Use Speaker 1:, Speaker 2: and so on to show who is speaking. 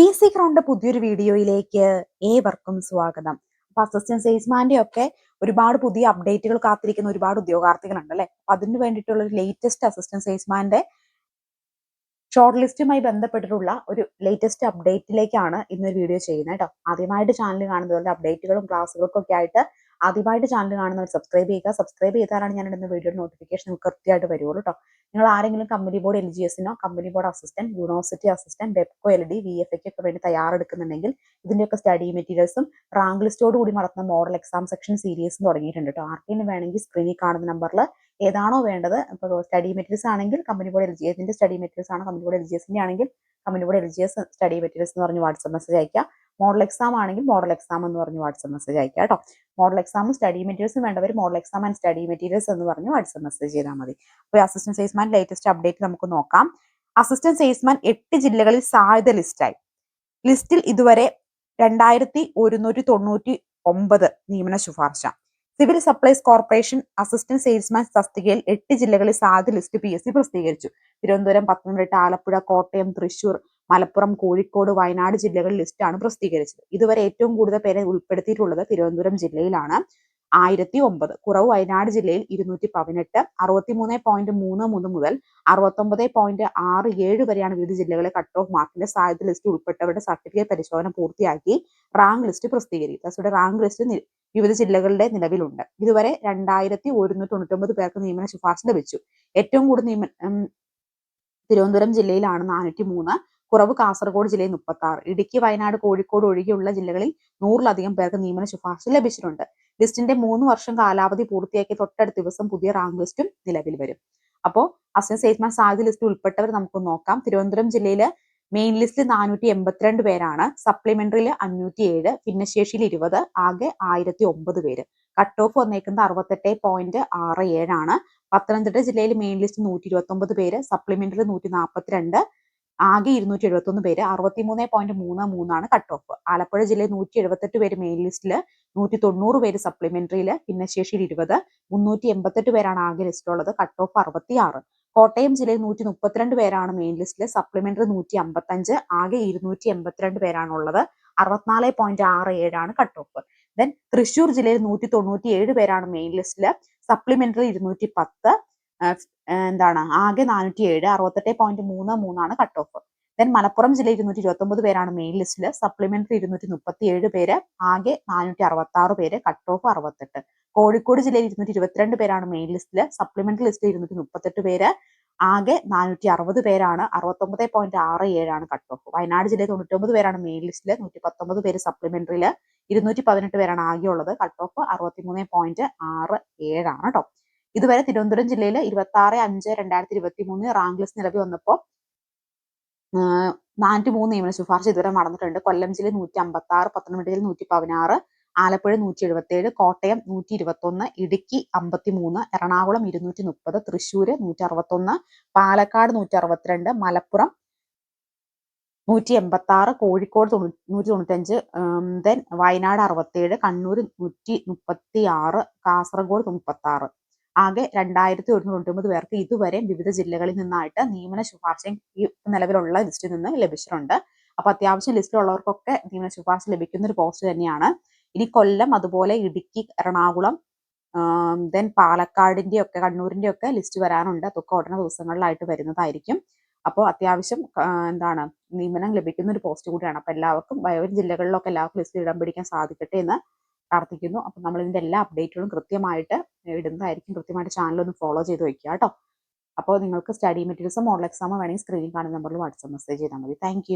Speaker 1: P C crowned പുതിയൊരു വീഡിയോയിലേക്ക് ഏവർക്കും സ്വാഗതം അപ്പൊ അസിസ്റ്റന്റ് സെയിൽസ്മാന്റെ ഒക്കെ ഒരുപാട് പുതിയ അപ്ഡേറ്റുകൾ കാത്തിരിക്കുന്ന ഒരുപാട് ഉദ്യോഗാർത്ഥികളുണ്ട് അല്ലെ അതിനു വേണ്ടിയിട്ടുള്ള ഒരു ലേറ്റസ്റ്റ് അസിസ്റ്റന്റ് സെയിൽസ്മാന്റെ ഷോർട്ട് ലിസ്റ്റുമായി ബന്ധപ്പെട്ടിട്ടുള്ള ഒരു ലേറ്റസ്റ്റ് അപ്ഡേറ്റിലേക്കാണ് ഇന്നൊരു വീഡിയോ ചെയ്യുന്നത് കേട്ടോ ആദ്യമായിട്ട് ചാനൽ കാണുന്നതുപോലെ അപ്ഡേറ്റുകളും ക്ലാസ്സുകൾക്കും ഒക്കെ ആയിട്ട് ആദ്യമായിട്ട് ചാനൽ കാണുന്നവർ സബ്സ്ക്രൈബ് ചെയ്യുക സബ്സ്ക്രൈബ് ചെയ്താലാണ് ഞാൻ ഇടുന്ന വീഡിയോയുടെ നോട്ടിഫിക്കേഷൻ നിങ്ങൾക്ക് കൃത്യമായിട്ട് വരുള്ളൂ കേട്ടോ നിങ്ങൾ ആരെങ്കിലും കമ്പനി ബോർഡ് എൽ ജി എസിനോ company board assistant university assistant Bevco L D V F ഒക്കെ വേണ്ടി തയ്യാറെടുക്കുന്നുണ്ടെങ്കിൽ ഇതിന്റെയൊക്കെ സ്റ്റഡി മെറ്റീരിയൽസും റാങ്ക് ലിസ്റ്റോട് കൂടി നടത്തുന്ന മോഡൽ എക്സാം സെക്ഷൻ സീരീസും തുടങ്ങിയിട്ടുണ്ട് കേട്ടോ ആർക്കെങ്കിലും വേണമെങ്കിൽ സ്ക്രീനിൽ കാണുന്ന നമ്പറിൽ ഏതാണോ വേണ്ടത് ഇപ്പോൾ സ്റ്റഡി മെറ്റീരിയൽസ് ആണെങ്കിൽ കമ്പനി ബോർഡ് എൽ ജി എസിന്റെ സ്റ്റഡി മെറ്റീരിയൽസ് ആണ് കമ്പനി ബോർഡ് എൽ ജി എസിന്റെ ആണെങ്കിൽ company board L G S study materials എന്ന് പറഞ്ഞ് വാട്സപ്പ് മെസ്സേജ് അയക്കുക മോഡൽ എക്സാം ആണെങ്കിൽ മോഡൽ എക്സാം എന്ന് പറഞ്ഞ് വാട്സപ്പ് മെസ്സേജ് അയക്കുക കേട്ടോ മോഡൽ എക്സാമും സ്റ്റഡി മെറ്റീരിയൽസും വേണ്ടവർ model exam and study materials എന്ന് പറഞ്ഞ് വാട്സപ്പ് മെസ്സേജ് ചെയ്താൽ മതി അപ്പോൾ അസിസ്റ്റന്റ് സെയിൽസ്മാൻ ലേറ്റസ്റ്റ് അപ്ഡേറ്റ് നമുക്ക് നോക്കാം അസിസ്റ്റന്റ് സെയിൽസ്മാൻ എട്ട് ജില്ലകളിൽ സാധ്യത ലിസ്റ്റായി ലിസ്റ്റിൽ ഇതുവരെ രണ്ടായിരത്തി ഒരുന്നൂറ്റി തൊണ്ണൂറ്റി ഒമ്പത് നിയമന ശുപാർശ civil supplies corporation assistant salesman തസ്തികയിൽ എട്ട് ജില്ലകളിൽ സാധ്യത ലിസ്റ്റ് പി എസ് സി പ്രസിദ്ധീകരിച്ചു തിരുവനന്തപുരം പത്തനംതിട്ട ആലപ്പുഴ കോട്ടയം തൃശൂർ മലപ്പുറം കോഴിക്കോട് വയനാട് ജില്ലകളിൽ ലിസ്റ്റാണ് പ്രസിദ്ധീകരിച്ചത് ഇതുവരെ ഏറ്റവും കൂടുതൽ പേരെ ഉൾപ്പെടുത്തിയിട്ടുള്ളത് തിരുവനന്തപുരം ജില്ലയിലാണ് ആയിരത്തി ഒമ്പത് കുറവ് വയനാട് ജില്ലയിൽ ഇരുന്നൂറ്റി പതിനെട്ട് മൂന്ന് പോയിന്റ് മൂന്ന് മൂന്ന് മുതൽ അറുപത്തൊമ്പത് പോയിന്റ് ആറ് ഏഴ് വരെയാണ് വിവിധ ജില്ലകളെ കട്ട് ഓഫ് മാർക്കിന്റെ സാധ്യത ലിസ്റ്റ് ഉൾപ്പെട്ടവരുടെ സർട്ടിഫിക്കറ്റ് പരിശോധന പൂർത്തിയാക്കി റാങ്ക് ലിസ്റ്റ് പ്രസിദ്ധീകരിക്കും തസ്സുടെ റാങ്ക് ലിസ്റ്റ് വിവിധ ജില്ലകളുടെ നിലവിലുണ്ട് ഇതുവരെ രണ്ടായിരത്തി ഒരുന്നൂറ്റി ഒമ്പത് പേർക്ക് നിയമന ശുപാർശ ലഭിച്ചു ഏറ്റവും കൂടുതൽ നിയമ തിരുവനന്തപുരം ജില്ലയിലാണ് നാനൂറ്റി മൂന്ന് കുറവ് കാസർഗോഡ് ജില്ലയിൽ മുപ്പത്തി ആറ് ഇടുക്കി വയനാട് കോഴിക്കോട് ഒഴികെയുള്ള ജില്ലകളിൽ നൂറിലധികം പേർക്ക് നിയമന ശുപാർശ ലഭിച്ചിട്ടുണ്ട് ലിസ്റ്റിന്റെ മൂന്ന് വർഷം കാലാവധി പൂർത്തിയാക്കിയ തൊട്ടടുത്ത ദിവസം പുതിയ റാങ്ക് ലിസ്റ്റും നിലവിൽ വരും അപ്പോൾ അസിസ്റ്റൻ സ്റ്റേറ്റ്മാൻ സാധ്യത ലിസ്റ്റിൽ ഉൾപ്പെട്ടവർ നമുക്ക് നോക്കാം തിരുവനന്തപുരം ജില്ലയിൽ മെയിൻ ലിസ്റ്റിൽ നാനൂറ്റി എൺപത്തിരണ്ട് പേരാണ് സപ്ലിമെന്ററിയിൽ അഞ്ഞൂറ്റി ഏഴ് ഭിന്നശേഷിയിൽ ഇരുപത് ആകെ ആയിരത്തി ഒമ്പത് പേര് കട്ട് ഓഫ് വന്നേക്കുന്നത് അറുപത്തെട്ട് പോയിന്റ് ആറ് ഏഴാണ് പത്തനംതിട്ട ജില്ലയിൽ മെയിൻ ലിസ്റ്റ് നൂറ്റി ഇരുപത്തി ഒമ്പത് പേര് സപ്ലിമെന്ററി നൂറ്റി നാൽപ്പത്തിരണ്ട് ആകെ ഇരുന്നൂറ്റി എഴുപത്തി ഒന്ന് പേര് അറുപത്തി മൂന്ന് പോയിന്റ് മൂന്ന് മൂന്നാണ് കട്ട് ഓഫ് ആലപ്പുഴ ജില്ലയിൽ നൂറ്റി എഴുപത്തെട്ട് പേര് മെയിൻ ലിസ്റ്റില് നൂറ്റി തൊണ്ണൂറ് പേര് സപ്ലിമെന്ററിയിൽ ഭിന്നശേഷിയിൽ ഇരുപത് മുന്നൂറ്റി എൺപത്തെട്ട് പേരാണ് ആകെ ലിസ്റ്റിലുള്ളത് കട്ട് ഓഫ് അറുപത്തി ആറ് കോട്ടയം ജില്ലയിൽ നൂറ്റി മുപ്പത്തിരണ്ട് പേരാണ് മെയിൻ ലിസ്റ്റില് സപ്ലിമെന്ററി നൂറ്റി അമ്പത്തഞ്ച് ആകെ ഇരുന്നൂറ്റി എൺപത്തിരണ്ട് പേരാണ് ഉള്ളത് അറുപത്തിനാല് പോയിന്റ് ആറ് ഏഴാണ് കട്ട് ഓഫ് ദെൻ തൃശൂർ ജില്ലയിൽ നൂറ്റി തൊണ്ണൂറ്റി ഏഴ് പേരാണ് മെയിൻ ലിസ്റ്റില് സപ്ലിമെന്ററി ഇരുന്നൂറ്റി പത്ത് എന്താണ് ആകെ നാനൂറ്റി ഏഴ് അറുപത്തെട്ട് പോയിന്റ് മൂന്ന് മൂന്നാണ് കട്ട് ഓഫ് ദെൻ മലപ്പുറം ജില്ല ഇരുന്നൂറ്റി ഇരുപത്തി ഒമ്പത് പേരാണ് മെയിൻ ലിസ്റ്റിൽ സപ്ലിമെന്ററി ഇരുന്നൂറ്റി മുപ്പത്തി ഏഴ് പേര് ആകെ നാനൂറ്റി അറുപത്തി ആറ് പേര് കട്ട് ഓഫ് അറുപത്തെട്ട് കോഴിക്കോട് ജില്ലയിൽ ഇരുന്നൂറ്റി ഇരുപത്തിരണ്ട് പേരാണ് മെയിൻ ലിസ്റ്റില് സപ്ലിമെന്ററി ലിസ്റ്റിൽ ഇരുന്നൂറ്റി മുപ്പത്തെട്ട് പേര് ആകെ നാനൂറ്റി അറുപത് പേരാണ് അറുപത്തൊമ്പത് പോയിന്റ് ആറ് ഏഴാണ് കട്ട് ഓഫ് വയനാട് ജില്ലയിൽ തൊണ്ണൂറ്റി ഒമ്പത് പേരാണ് മെയിൻ ലിസ്റ്റില് നൂറ്റി പത്തൊമ്പത് പേര് സപ്ലിമെന്ററിയില് ഇരുന്നൂറ്റി പതിനെട്ട് പേരാണ് ആകെ ഉള്ളത് കട്ട് ഓഫ് അറുപത്തി മൂന്ന് പോയിന്റ് ആറ് ഏഴാണ് കേട്ടോ ഇതുവരെ തിരുവനന്തപുരം ജില്ലയിൽ ഇരുപത്തി ആറ് അഞ്ച് രണ്ടായിരത്തി ഇരുപത്തി മൂന്ന് റാങ്ക് ലിസ്റ്റ് നിലവിൽ വന്നപ്പോൾ നാനൂറ്റി മൂന്ന് നിയമന ശുപാർശ ഇതുവരെ നടന്നിട്ടുണ്ട് കൊല്ലം ജില്ലയിൽ നൂറ്റി അമ്പത്തി ആറ് പത്തനംതിട്ടയിൽ നൂറ്റി പതിനാറ് ആലപ്പുഴ നൂറ്റി എഴുപത്തി ഏഴ് കോട്ടയം നൂറ്റി ഇരുപത്തി ഒന്ന് ഇടുക്കി അമ്പത്തി മൂന്ന് എറണാകുളം ഇരുന്നൂറ്റി മുപ്പത് തൃശ്ശൂര് നൂറ്റി അറുപത്തി ഒന്ന് പാലക്കാട് നൂറ്റി അറുപത്തിരണ്ട് മലപ്പുറം നൂറ്റി എൺപത്തി ആറ് കോഴിക്കോട് തൊണ്ണൂറ്റി നൂറ്റി തൊണ്ണൂറ്റഞ്ച് ദെൻ വയനാട് അറുപത്തി ഏഴ് കണ്ണൂർ നൂറ്റി മുപ്പത്തി ആറ് കാസർഗോഡ് മുപ്പത്തി ആറ് ആകെ രണ്ടായിരത്തി ഒമ്പത് പേർക്ക് ഇതുവരെ വിവിധ ജില്ലകളിൽ നിന്നായിട്ട് നിയമന ശുപാർശയും ഈ നിലവിലുള്ള ലിസ്റ്റിൽ നിന്ന് ലഭിച്ചിട്ടുണ്ട് അപ്പോൾ അത്യാവശ്യം ലിസ്റ്റിലുള്ളവർക്കൊക്കെ നിയമന ശുപാർശ ലഭിക്കുന്ന ഒരു പോസ്റ്റ് തന്നെയാണ് ഇനി കൊല്ലം അതുപോലെ ഇടുക്കി എറണാകുളം ദെൻ പാലക്കാടിന്റെ ഒക്കെ കണ്ണൂരിന്റെ ഒക്കെ ലിസ്റ്റ് വരാനുണ്ട് അതൊക്കെ ഉടനെ ദിവസങ്ങളിലായിട്ട് വരുന്നതായിരിക്കും അപ്പോൾ അത്യാവശ്യം എന്താണ് നിയമനം ലഭിക്കുന്ന ഒരു പോസ്റ്റ് കൂടിയാണ് അപ്പോൾ എല്ലാവർക്കും വയോ ജില്ലകളിലൊക്കെ എല്ലാവർക്കും ലിസ്റ്റിൽ ഇടം പിടിക്കാൻ സാധിക്കട്ടെ എന്ന് പ്രാർത്ഥിക്കുന്നു അപ്പം നമ്മൾ ഇതിൻ്റെ എല്ലാ അപ്ഡേറ്റുകളും കൃത്യമായിട്ട് ഇടുന്നതായിരിക്കും കൃത്യമായിട്ട് ചാനൽ ഒന്ന് ഫോളോ ചെയ്ത് വയ്ക്കുക കേട്ടോ അപ്പോൾ നിങ്ങൾക്ക് സ്റ്റഡി മെറ്റീരിയൽസും മോഡൽ എക്സാമോ വേണമെങ്കിൽ സ്ക്രീനിൽ കാണുന്ന നമ്പറിൽ വാട്സപ്പ് മെസ്സേജ് ചെയ്താൽ മതി താങ്ക്